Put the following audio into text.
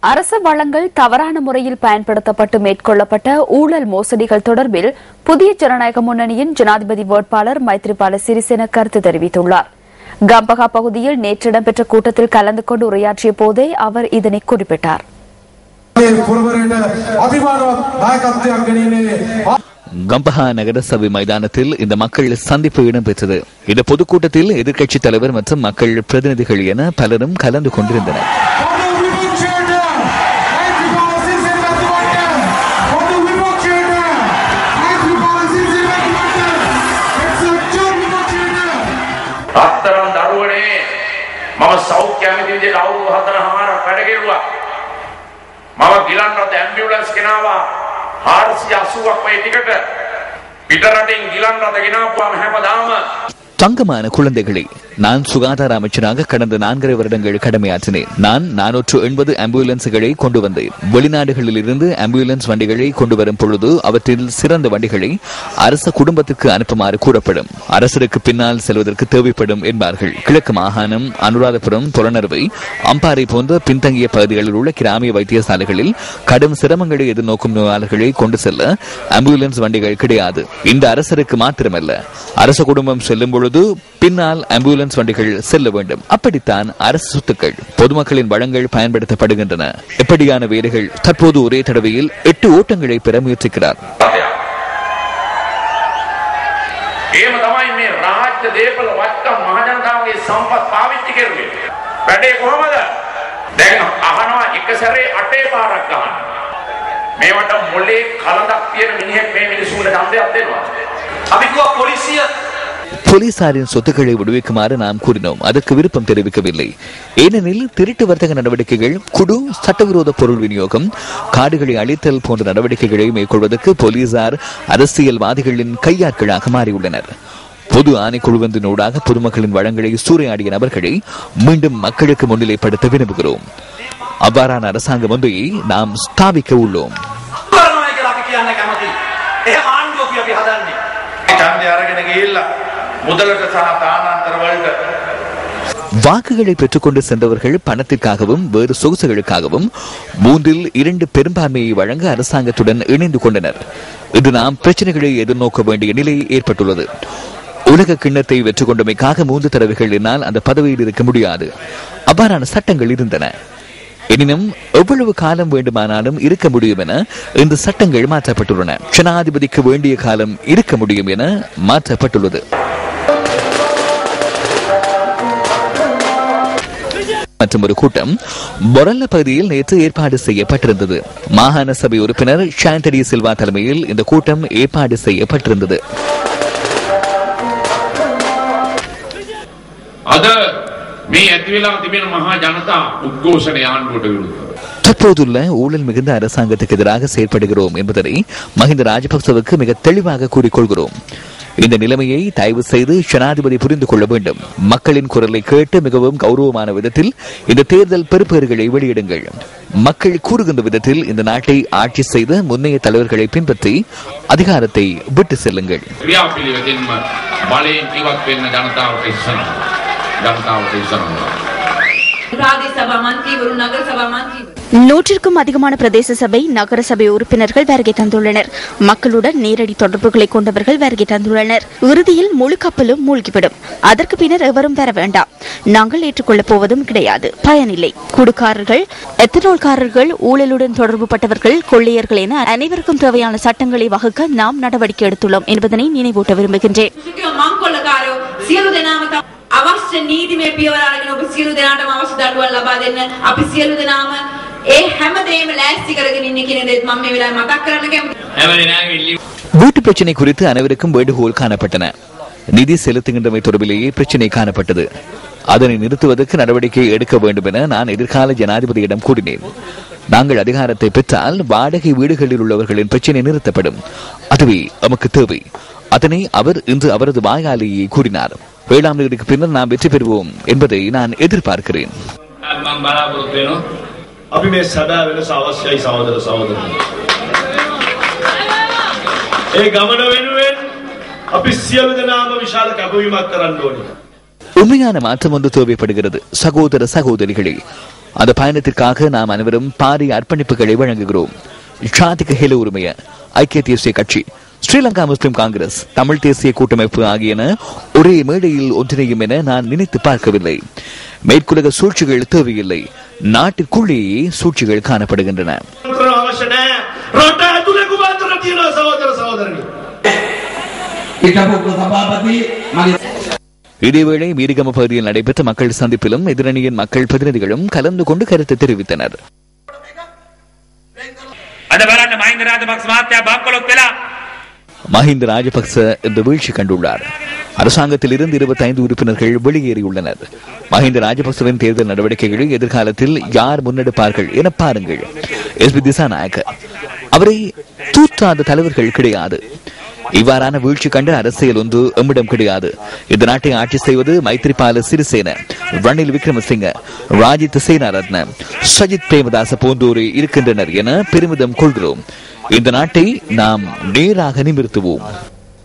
அரசு வளங்கள் தவறான முறையில் பயன்படுத்தப்பட்டு மேற்கொள்ளப்பட்ட ஊழல் மோசடிகள் தொடர்பில் புதிய ஜனநாயக முன்னணியின் ஜனாதிபதி வேட்பாளர் மைத்ரிபால சிறிசேன கருத்து தெரிவித்துள்ளார். கம்பகா பகுதியில் நேற்று இடம்பெற்ற கூட்டத்தில் கலந்து கொண்டு உரையாற்றிய போதே அவர் இதனை குறிப்பிட்டார். கம்பஹா நகரசபை மைதானத்தில் இந்த மக்கள் சந்திப்பு இடம்பெற்றது. இந்த பொதுக்கூட்டத்தில் எதிர்க்கட்சி தலைவர் மற்றும் மக்கள் பிரதிநிதிகள் என பலரும் கலந்து கொண்டிருந்தனர். සෞඛ්‍ය ඇමති විදිහට අවුරුදු හතරමාරක් වැඩ කෙරුවා. මම ගිලන් රට ඇම්බියුලන්ස් ගෙනාවා 480ක් වගේ ටිකට පිටරටින් ගිලන් රට ගෙනාපුවාම හැමදාම தங்கமான குழந்தைகளை நான் சுகாதார அமைச்சராக கடந்த நான்கரை வருடங்கள் கடமையாற்றினேன். நான் நானூற்று எண்பது ஆம்புலன்ஸ்களை கொண்டு வந்தேன். வெளிநாடுகளில் இருந்து ஆம்புலன்ஸ் வண்டிகளை கொண்டு வரும் பொழுது அவற்றில் சிறந்த வண்டிகளை அரச குடும்பத்துக்கு அனுப்புமாறு கூறப்படும். அரசருக்கு பின்னால் செல்வதற்கு தேவைப்படும் என்பார்கள். கிழக்கு மாகாணம் அனுராதபுரம் புலனறுவை அம்பாறை போன்ற பின்தங்கிய பகுதிகளில் உள்ள கிராமிய வைத்தியசாலைகளில் கடும் சிரமங்களை எதிர்நோக்கும் நோயாளர்களை கொண்டு செல்ல ஆம்புலன்ஸ் வண்டிகள் கிடையாது. இந்த அரசருக்கு மாத்திரமல்ல. அரச குடும்பம் செல்லும் பொழுது பின்னால் ஆம்புலன்ஸ் வண்டிகள் செல்ல வேண்டும் அப்படித்தான் அரசு சொத்துக்கள் பொதுமக்களின் வளங்கள் பயன்படுத்தப்படுகின்றன எப்படியான வேலைகள் தற்போது ஒரே தடவையில் எட்டு ஓட்டங்களை பெற முயற்சிக்கிறார் රටයක්. එහෙම තමයි මේ රාජ්‍ය දේපල වත්කම් මහජනතාවගේ සම්පත් පාවිච්චි කරුවේ. වැඩේ කොහමද? දැන් අහනවා එක සැරේ අටේ පාරක් ගහන්න. මේවට මොලේ කලඳක් තියෙන මිනිහෙක් මේ මිනිසුන්ට ඡන්දයක් දෙනවා. අපි කිව්වා පොලිසිය போலீசாரின் சொத்துக்களை விடுவிக்குமாறு நாம் கூறினோம் அதற்கு விருப்பம் தெரிவிக்கவில்லை ஏனெனில் திருட்டு வர்த்தக நடவடிக்கைகள் குடு சட்டவிரோத பொருள் விநியோகம் காடுகளை அழித்தல் போன்ற நடவடிக்கைகளை மேற்கொள்வதற்கு போலீசார் அரசியல்வாதிகளின் கையாட்களாக மாறியுள்ளனர் பொது ஆணைக்குழுவத்தினூடாக பொதுமக்களின் வளங்களை சூறையாடிய நபர்களை மீண்டும் மக்களுக்கு முன்னிலைப்படுத்த விரும்புகிறோம் அவ்வாறான அரசாங்கம் ஒன்றை நாம் ஸ்தாபிக்க உள்ளோம் කරනවා කියලා අපි කියන්න කැමතියි. එහෙම ආණ්ඩුවක් අපි හදන්නේ. ඡන්දය අරගෙන ගිහිල්ලා வாக்குகளை பெற்றுக்கொண்டு சென்றவர்கள் பணத்திற்காகவும் வேறு சொகுசுகளுக்காகவும் மூன்றில் இரண்டு பெரும்பான்மையை வழங்க அரசாங்கத்துடன் இணைந்து கொண்டனர். இன்று நாம் பிரச்சனைகளை எதிர்நோக்க வேண்டிய நிலை ஏற்பட்டுள்ளது. உலக கிண்ணத்தை வெற்றி கொண்டமைக்காக மூன்று தடவைகள் என்னால் அந்த பதவியில் இருக்க முடியாது. அவ்வாறான சட்டங்கள் இருந்தன. எனினும் எவ்வளவு காலம் வேண்டுமானாலும் இருக்க முடியும் என இந்த சட்டங்கள் மாற்றப்பட்டுள்ளன. ஜனாதிபதிக்கு வேண்டிய காலம் இருக்க முடியும் என மாற்றப்பட்டுள்ளது. மற்றும் ஒரு கூட்டம் பொரல்ல பகுதியில் நேற்று ஏற்பாடு செய்யப்பட்டிருந்தது. மாகாண சபை உறுப்பினர் ஷாண்டரி சில்வா தலைமையில் இந்த கூட்டம் ஏற்பாடு செய்யப்பட்டிருந்தது. தற்போதுள்ள ஊழல் மிகுந்த அரசாங்கத்துக்கு எதிராக செயற்படுகிறோம் என்பதனை மஹிந்த ராஜபக்சவுக்கு மிக தெளிவாக கூறிக்கொள்கிறோம். இந்த நிலைமையை தயவு செய்து ஜனாதிபதி புரிந்து கொள்ள வேண்டும். மக்களின் குரலை கேட்டு மிகவும் கௌரவமான விதத்தில் இந்த தேர்தல் பெறுப்பேறுகளை வெளியிடுங்கள். மக்கள் கூறுகின்ற விதத்தில் இந்த நாட்டை ஆட்சி செய்த முன்னைய தலைவர்களை பின்பற்றி அதிகாரத்தை விட்டு செல்லுங்கள். राज्यसभा मंत्री गुरुनगर सभा मंत्री ඉස්සනවා. ජනතාවට ඉස්සනවා. ප්‍රාදේශ සභා මන්ත්‍රීවරු නගර සභා මන්ත්‍රීවරු நூற்றிற்கும் அதிகமான பிரதேச சபை நகர சபை உறுப்பினர்கள் வருகை தந்துள்ளனர் மக்களுடன் நேரடி தொடர்புகளை கொண்டவர்கள் வருகை தந்துள்ளனர் இறுதியில் முழு கப்பலும் மூழ்கிவிடும் அதற்கு பின்னர் எவரும் வர வேண்டாம் நாங்கள் ஏற்றுக்கொள்ளப் போவதும் கிடையாது பயனில்லை குடுக்காரர்கள் எத்தனோல்காரர்கள் ஊழலுடன் தொடர்பு பட்டவர்கள் கொள்ளையர்கள் என அனைவருக்கும் தேவையான சட்டங்களை வகுக்க நாம் நடவடிக்கை எடுத்துள்ளோம் என்பதனை நினைவூட்ட விரும்புகின்றேன் සුඛ මංකොල්ලකාරයෝ සියලු දෙනාම තම අවශ්‍ය නීතිමය පියවර අරගෙන ඔබ සියලු දෙනාටම අවශ්‍ය දඬුවම් ලබා දෙන්න අපි සියලු දෙනාම ඒ හැමදේම ලෑස්ති කරගෙන ඉන්නේ කියන දේත් මම මේ වෙලාවේ මතක් කරන්න කැමතියි வீட்டு பிரச்சினை குறித்து அனைவருக்கும் வேண்டுகோள் காணப்பட்டன நிதி செலுத்துகின்றமை தொடர்பிலேயே பிரச்சினை காணப்பட்டது அதனை நிறுத்துவதற்கு நடவடிக்கை எடுக்க வேண்டும் என நான் எதிர்கால ஜனாதிபதியிடம் கூறினேன் நாங்கள் அதிகாரத்தை பெற்றால் வாடகை வீடுகளில் உள்ளவர்களின் பிரச்சினை நிறுத்தப்படும் அதுவே நமக்கு தேவை அதனை அவர் இன்று அவரது வாயாலேயே கூறினார் ஏழாம் தேதிக்கு பின்னர் நாம் வெற்றி பெறுவோம் என்பதை நான் எதிர்பார்க்கிறேன் මම බලාපොරොත්තු වෙනවා අපි මේ සැබෑ වෙනස අවශ්‍යයි සහෝදර සහෝදරනි. ඒ ගමන වෙනුවෙන් අපි සියලු දෙනාම විශාල කැපවීමක් කරන්න ඕනේ. உண்மையான மாற்றம் ஒன்று தேவைப்படுகிறது சகோதர சகோதரிகளே அந்த பயணத்திற்காக நாம் அனைவரும் பாரிய அர்ப்பணிப்புகளை வழங்குகிறோம் ஜாதிக ஹில உரிமைய ஐக்கிய தேசிய கட்சி ஸ்ரீலங்கா முஸ்லிம் காங்கிரஸ் தமிழ் தேசிய கூட்டமைப்பு ஆகியன ஒரே மேடையில் ஒன்றிணையும் என நான் நினைத்து பார்க்கவில்லை மேற்குலக சூழ்ச்சிகள் தேவையில்லை நாட்டுக்குள்ளே சூழ்ச்சிகள் காணப்படுகின்றன. இதேவேளை மீரிகம பகுதியில் நடைபெற்ற மக்கள் சந்திப்பிலும் எதிரணியின் மக்கள் பிரதிநிதிகளும் கலந்து கொண்டு கருத்து தெரிவித்தனர். மஹிந்த ராஜபக்ச இந்த வீழ்ச்சி கண்டுள்ளார். அரசாங்கத்தில் இருந்து இருபத்தைந்து உறுப்பினர்கள் வெளியேறியுள்ளனர். மஹிந்த ராஜபக்சவின் தேர்தல் நடவடிக்கைகளை எதிர்காலத்தில் யார் முன்னெடுப்பார்கள் என பாருங்கள். S B Dissanayake. அவரை தூற்றாத தலைவர்கள் கிடையாது. இவ்வாறான வீழ்ச்சி கண்ட அரசியல் ஒன்று எம்மிடம் கிடையாது. இந்த நாட்டை ஆட்சி செய்வது மைத்ரிபால சிறிசேன ரணில் விக்ரமசிங்க ராஜித் சேனாரத்ன சஜித் பிரேமதாச போன்றோரே இருக்கின்றனர் என பெருமிதம் கொள்கிறோம். இந்த நாட்டை நாம் நேராக நிமிர்த்துவோம்.